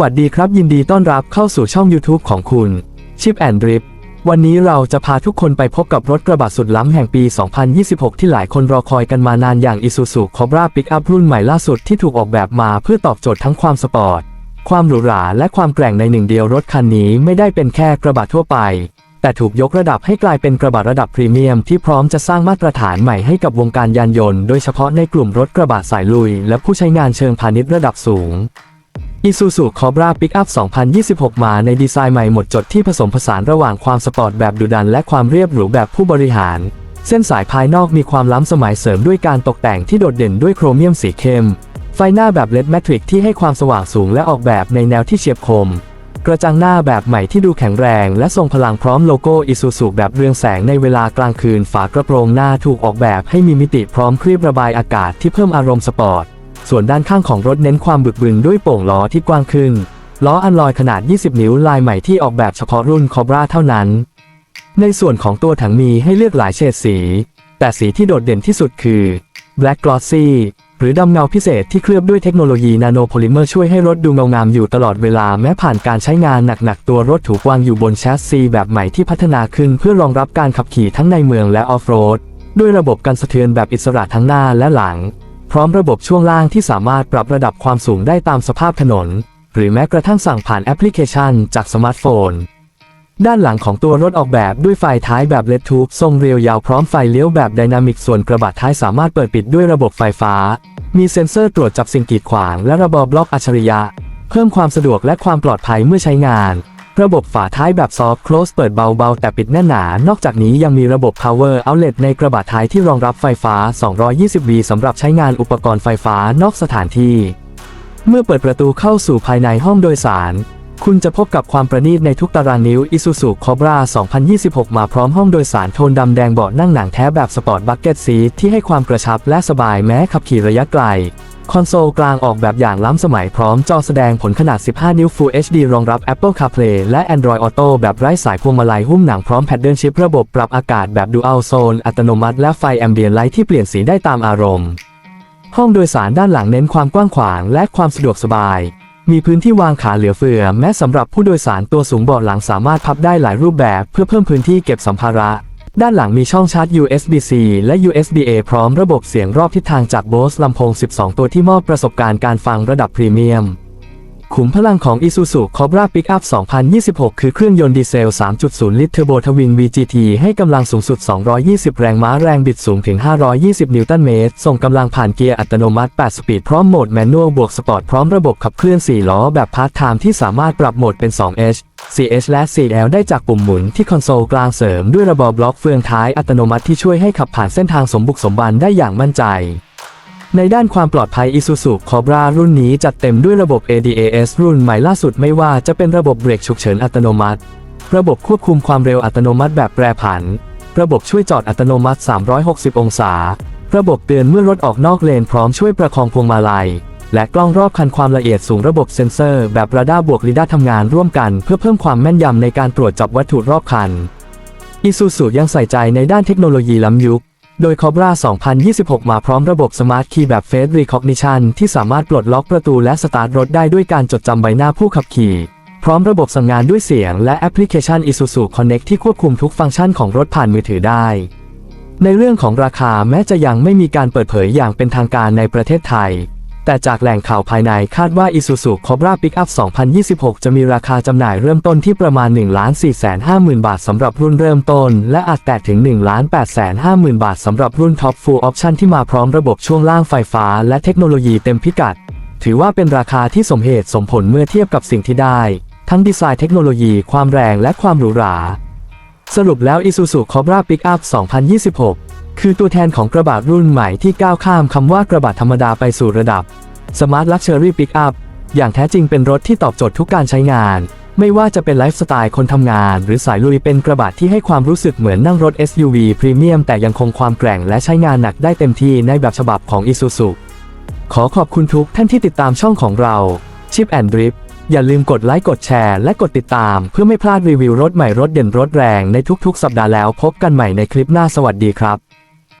วัสดีครับยินดีต้อนรับเข้าสู่ช่อง YouTube ของคุณ Chip and Drip วันนี้เราจะพาทุกคนไปพบกับรถกระบะสุดล้ำแห่งปี 2026 ที่หลายคนรอคอยกันมานานอย่าง Isuzu Cobra Pickup รุ่นใหม่ล่าสุดที่ถูกออกแบบมาเพื่อตอบโจทย์ทั้งความสปอร์ต ความหรูหราและความแกร่งในหนึ่งเดียวรถคันนี้ไม่ได้เป็นแค่กระบะทั่วไป แต่ถูกยกระดับให้กลายเป็นกระบะระดับพรีเมียมที่พร้อมจะสร้างมาตรฐานใหม่ให้กับวงการยานยนต์โดยเฉพาะในกลุ่มรถกระบะสายลุย และผู้ใช้งานเชิงพาณิชย์ระดับสูง Isuzu Cobra Pickup 2026 มาในดีไซน์ใหม่หมดจดที่ผสมผสานระหว่างความสปอร์ตแบบดุดันและความเรียบหรูแบบผู้บริหาร เส้นสายภายนอกมีความล้ำสมัยเสริมด้วยการตกแต่งที่โดดเด่นด้วยโครเมียมสีเข้ม ไฟหน้าแบบเลดแมทริกที่ให้ความสว่างสูงและออกแบบในแนวที่เฉียบคม กระจังหน้าแบบใหม่ที่ดูแข็งแรงและทรงพลังพร้อมโลโก้ Isuzu แบบเรืองแสงในเวลากลางคืน ฝากระโปรงหน้าถูกออกแบบให้มีมิติพร้อมครีบระบายอากาศที่เพิ่มอารมณ์สปอร์ต ส่วนด้านข้างของรถเน้นความบึกบึนด้วยโป่งล้อที่กว้างขึ้น ล้ออันลอยขนาด 20 นิ้วลายใหม่ที่ออกแบบเฉพาะรุ่น Cobra เท่านั้น ในส่วนของตัวถังมีให้เลือกหลายเฉดสี แต่สีที่โดดเด่นที่สุดคือ Black Glossy หรือดำเงาพิเศษที่เคลือบด้วยเทคโนโลยีนาโนโพลิเมอร์ช่วยให้รถดูเงางามอยู่ตลอดเวลาแม้ผ่านการใช้งานหนักๆ ตัวรถถูกวางอยู่บนแชสซีแบบใหม่ที่พัฒนาขึ้นเพื่อรองรับการขับขี่ทั้งในเมืองและออฟโรดด้วยระบบกันสะเทือนแบบอิสระทั้งหน้าและหลัง ร้อมระบบช่วงล่างที่สามารถปรับระดับความสูงได้ตามสภาพถนน หรือแม้กระทั่งสั่งผ่านแอปพลิเคชันจากสมาร์ทโฟน ด้านหลังของตัวรถออกแบบด้วยไฟท้ายแบบเลดทูบทรงเรียวยาวพร้อมไฟเลี้ยวแบบไดนามิกส่วนกระบะท้ายสามารถเปิดปิดด้วยระบบไฟฟ้า มีเซ็นเซอร์ตรวจจับสิ่งกีดขวาง และระบบบล็อกอัจฉริยะ เพิ่มความสะดวกและความปลอดภัยเมื่อใช้งาน ระบบฝาท้ายแบบซอฟต์ close เปิดเบาๆ แต่ปิดแน่นหนา นอกจากนี้ยังมีระบบ power outlet ในกระบะท้ายที่รองรับไฟฟ้า 220V สำหรับใช้งานอุปกรณ์ไฟฟ้านอกสถานที่ เมื่อเปิดประตูเข้าสู่ภายในห้องโดยสาร คุณจะพบกับความประณีตในทุกตารางนิ้ว Isuzu Cobra 2026 มาพร้อมห้องโดยสารโทนดำแดงเบาะนั่งหนังแท้แบบสปอร์ตบักเก็ตซีทที่ให้ความกระชับและสบายแม้ขับขี่ระยะไกล คอนโซลกลางออกแบบอย่างล้ำสมัยพร้อมจอแสดงผลขนาด 15 นิ้ว Full HD รองรับ Apple CarPlay และ Android Auto แบบไร้สายพวงมาลัยหุ้มหนังพร้อมแพดเดิลชิประบบปรับอากาศแบบ Dual Zone อัตโนมัติและไฟแอมเบียนไลท์ที่เปลี่ยนสีได้ตามอารมณ์ ห้องโดยสารด้านหลังเน้นความกว้างขวางและความสะดวกสบาย มีพื้นที่วางขาเหลือเฟือ แม้สำหรับผู้โดยสารตัวสูงเบาะหลังสามารถพับได้หลายรูปแบบ เพื่อเพิ่มพื้นที่เก็บสัมภาระ ด้านหลังมีช่องชาร์จ USB-C และ USB-A พร้อมระบบเสียงรอบทิศทางจาก Bose ลำโพง 12 ตัวที่มอบประสบการณ์การฟังระดับพรีเมียม ขุมพลังของ Isuzu Cobra Pickup 2026 คือเครื่องยนต์ดีเซล 3.0 ลิตรเทอร์โบทวิน VGT ให้กำลังสูงสุด 220 แรงม้าแรงบิดสูงถึง 520 นิวตันเมตร ส่งกำลังผ่านเกียร์อัตโนมัติ 8 สปีด พร้อมโหมดแมนนวลบวกสปอร์ต พร้อมระบบขับเคลื่อน 4 ล้อ แบบพาร์ทไทม์ที่สามารถปรับโหมดเป็น 2H 4H และ 4L ได้จากปุ่มหมุนที่คอนโซลกลางเสริมด้วยระบบบล็อกเฟืองท้ายอัตโนมัติที่ช่วยให้ขับผ่านเส้นทางสมบุกสมบันได้อย่างมั่นใจ ในด้านความปลอดภัย Isuzu Cobra รุ่นนี้จัดเต็มด้วยระบบ ADAS รุ่นใหม่ล่าสุดไม่ว่าจะเป็นระบบเบรกฉุกเฉินอัตโนมัติ ระบบควบคุมความเร็วอัตโนมัติแบบแปรผัน ระบบช่วยจอดอัตโนมัติ 360 องศา ระบบเตือนเมื่อรถออกนอกเลนพร้อมช่วยประคองพวงมาลัย และกล้องรอบคันความละเอียดสูงระบบเซ็นเซอร์แบบราดาร์บวกลิดาร์ทำงานร่วมกันเพื่อเพิ่มความแม่นยำในการตรวจจับวัตถุรอบคัน Isuzu ยังใส่ใจในด้านเทคโนโลยีล้ำยุค โดย Cobra 2026 มาพร้อมระบบ Smart Key แบบ Face Recognition ที่สามารถปลดล็อกประตูและสตาร์ทรถได้ด้วยการจดจำใบหน้าผู้ขับขี่ พร้อมระบบสั่งงานด้วยเสียงและแอปพลิเคชัน Isuzu Connect ที่ควบคุมทุกฟังก์ชันของรถผ่านมือถือได้ ในเรื่องของราคาแม้จะยังไม่มีการเปิดเผยอย่างเป็นทางการในประเทศไทย แต่จากแหล่งข่าวภายในคาดว่า Isuzu Cobra Pickup 2026 จะมีราคาจำหน่ายเริ่มต้นที่ประมาณ 1,450,000บาทสำหรับรุ่นเริ่มต้น และอาจแตะถึง 1,850,000 บาทสำหรับรุ่น Top Full Option ที่มาพร้อมระบบช่วงล่างไฟฟ้า และเทคโนโลยีเต็มพิกัด ถือว่าเป็นราคาที่สมเหตุสมผลเมื่อเทียบกับสิ่งที่ได้ ทั้งดีไซน์เทคโนโลยีความแรงและความหรูหราสรุปแล้ว Isuzu Cobra Pickup 2026 คือตัวแทนของกระบะรุ่นใหม่ที่ก้าวข้ามคำว่ากระบะธรรมดาไปสู่ระดับ Smart Luxury Pickup อย่างแท้จริงเป็นรถที่ตอบโจทย์ทุกการใช้งาน ไม่ว่าจะเป็นไลฟ์สไตล์คนทำงาน หรือสายลุยเป็นกระบะที่ให้ความรู้สึกเหมือนนั่งรถ SUV พรีเมียมแต่ยังคงความแกร่งและใช้งานหนักได้เต็มที่ในแบบฉบับของ Isuzu ขอขอบคุณทุกท่านที่ติดตามช่องของเรา Chip and Drip อย่าลืมกดไลค์กดแชร์และกดติดตาม เพื่อไม่พลาดรีวิวรถใหม่รถเด่นรถแรงในทุกๆ สัปดาห์แล้วพบกันใหม่ในคลิปหน้าสวัสดีครับ